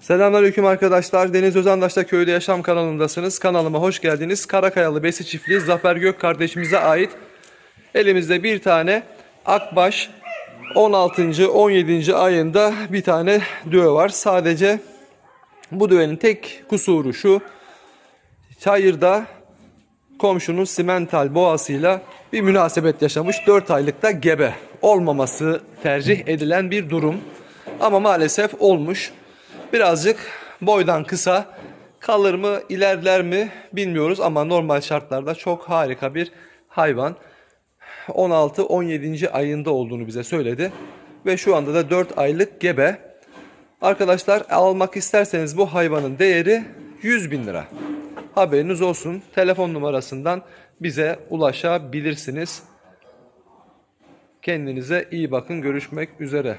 Selamünaleyküm arkadaşlar. Deniz Özandaş'ta Köyde Yaşam kanalındasınız. Kanalıma hoş geldiniz. Karakayalı Besi Çiftliği Zafer Gök kardeşimize ait elimizde bir tane akbaş 16. 17. ayında bir tane düve var. Sadece bu düvenin tek kusuru şu. Çayırda komşunun simental boğasıyla bir münasebet yaşamış. 4 aylıkta gebe olmaması tercih edilen bir durum. Ama maalesef olmuş. Birazcık boydan kısa kalır mı ilerler mi bilmiyoruz ama normal şartlarda çok harika bir hayvan. 16-17. ayında olduğunu bize söyledi. Ve şu anda da 4 aylık gebe. Arkadaşlar almak isterseniz bu hayvanın değeri 100 bin lira. Haberiniz olsun. Telefon numarasından bize ulaşabilirsiniz. Kendinize iyi bakın. Görüşmek üzere.